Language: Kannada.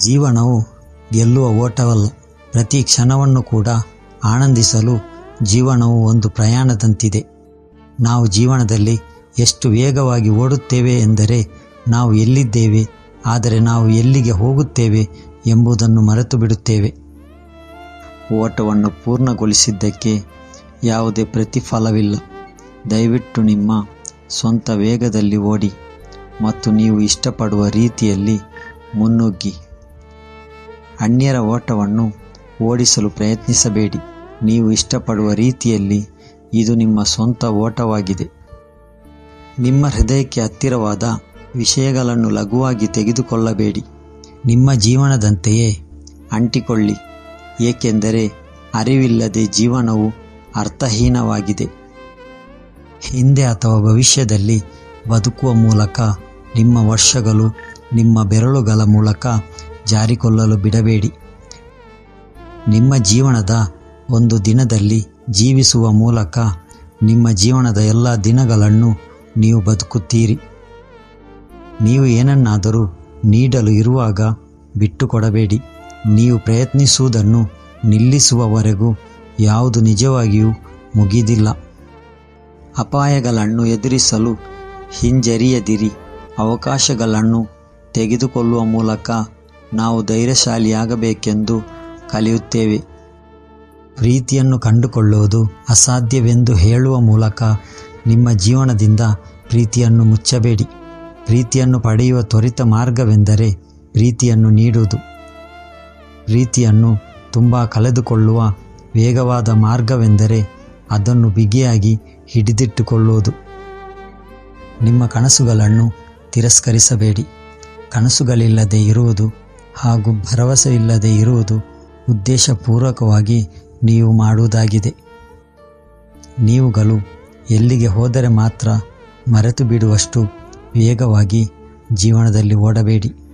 ಜೀವನವು ಗೆಲ್ಲುವ ಓಟವಲ್ಲ. ಪ್ರತಿ ಕ್ಷಣವನ್ನು ಕೂಡ ಆನಂದಿಸಲು ಜೀವನವು ಒಂದು ಪ್ರಯಾಣದಂತಿದೆ. ನಾವು ಜೀವನದಲ್ಲಿ ಎಷ್ಟು ವೇಗವಾಗಿ ಓಡುತ್ತೇವೆ ಎಂದರೆ ನಾವು ಎಲ್ಲಿದ್ದೇವೆ, ಆದರೆ ನಾವು ಎಲ್ಲಿಗೆ ಹೋಗುತ್ತೇವೆ ಎಂಬುದನ್ನು ಮರೆತು ಬಿಡುತ್ತೇವೆ. ಓಟವನ್ನು ಪೂರ್ಣಗೊಳಿಸಿದ್ದಕ್ಕೆ ಯಾವುದೇ ಪ್ರತಿಫಲವಿಲ್ಲ. ದಯವಿಟ್ಟು ನಿಮ್ಮ ಸ್ವಂತ ವೇಗದಲ್ಲಿ ಓಡಿ ಮತ್ತು ನೀವು ಇಷ್ಟಪಡುವ ರೀತಿಯಲ್ಲಿ ಮುನ್ನುಗ್ಗಿ. ಅನ್ಯರ ಓಟವನ್ನು ಓಡಿಸಲು ಪ್ರಯತ್ನಿಸಬೇಡಿ. ನೀವು ಇಷ್ಟಪಡುವ ರೀತಿಯಲ್ಲಿ ಇದು ನಿಮ್ಮ ಸ್ವಂತ ಓಟವಾಗಿದೆ. ನಿಮ್ಮ ಹೃದಯಕ್ಕೆ ಹತ್ತಿರವಾದ ವಿಷಯಗಳನ್ನು ಲಘುವಾಗಿ ತೆಗೆದುಕೊಳ್ಳಬೇಡಿ. ನಿಮ್ಮ ಜೀವನದಂತೆಯೇ ಅಂಟಿಕೊಳ್ಳಿ. ಏಕೆಂದರೆ ಅರಿವಿಲ್ಲದೆ ಜೀವನವು ಅರ್ಥಹೀನವಾಗಿದೆ. ಹಿಂದೆ ಅಥವಾ ಭವಿಷ್ಯದಲ್ಲಿ ಬದುಕುವ ಮೂಲಕ ನಿಮ್ಮ ವರ್ಷಗಳು, ನಿಮ್ಮ ಬೆರಳುಗಳ ಮೂಲಕ ಜಾರಿಕೊಳ್ಳಲು ಬಿಡಬೇಡಿ. ನಿಮ್ಮ ಜೀವನದ ಒಂದು ದಿನದಲ್ಲಿ ಜೀವಿಸುವ ಮೂಲಕ ನಿಮ್ಮ ಜೀವನದ ಎಲ್ಲ ದಿನಗಳನ್ನು ನೀವು ಬದುಕುತ್ತೀರಿ. ನೀವು ಏನನ್ನಾದರೂ ನೀಡಲು ಇರುವಾಗ ಬಿಟ್ಟುಕೊಡಬೇಡಿ. ನೀವು ಪ್ರಯತ್ನಿಸುವುದನ್ನು ನಿಲ್ಲಿಸುವವರೆಗೂ ಯಾವುದು ನಿಜವಾಗಿಯೂ ಮುಗಿದಿಲ್ಲ. ಅಪಾಯಗಳನ್ನು ಎದುರಿಸಲು ಹಿಂಜರಿಯದಿರಿ. ಅವಕಾಶಗಳನ್ನು ತೆಗೆದುಕೊಳ್ಳುವ ಮೂಲಕ ನಾವು ಧೈರ್ಯಶಾಲಿಯಾಗಬೇಕೆಂದು ಕಲಿಯುತ್ತೇವೆ. ಪ್ರೀತಿಯನ್ನು ಕಂಡುಕೊಳ್ಳುವುದು ಅಸಾಧ್ಯವೆಂದು ಹೇಳುವ ಮೂಲಕ ನಿಮ್ಮ ಜೀವನದಿಂದ ಪ್ರೀತಿಯನ್ನು ಮುಚ್ಚಬೇಡಿ. ಪ್ರೀತಿಯನ್ನು ಪಡೆಯುವ ತ್ವರಿತ ಮಾರ್ಗವೆಂದರೆ ಪ್ರೀತಿಯನ್ನು ನೀಡುವುದು. ಪ್ರೀತಿಯನ್ನು ತುಂಬ ಕಳೆದುಕೊಳ್ಳುವ ವೇಗವಾದ ಮಾರ್ಗವೆಂದರೆ ಅದನ್ನು ಬಿಗಿಯಾಗಿ ಹಿಡಿದಿಟ್ಟುಕೊಳ್ಳುವುದು. ನಿಮ್ಮ ಕನಸುಗಳನ್ನು ತಿರಸ್ಕರಿಸಬೇಡಿ. ಕನಸುಗಳಿಲ್ಲದೆ ಇರುವುದು ಹಾಗೂ ಭರವಸೆಯಿಲ್ಲದೆ ಇರುವುದು ಉದ್ದೇಶಪೂರ್ವಕವಾಗಿ ನೀವು ಮಾಡುವುದಾಗಿದೆ. ನೀವುಗಳು ಎಲ್ಲಿಗೆ ಹೋದರೆ ಮಾತ್ರ ಮರೆತು ಬಿಡುವಷ್ಟು ವೇಗವಾಗಿ ಜೀವನದಲ್ಲಿ ಓಡಬೇಡಿ.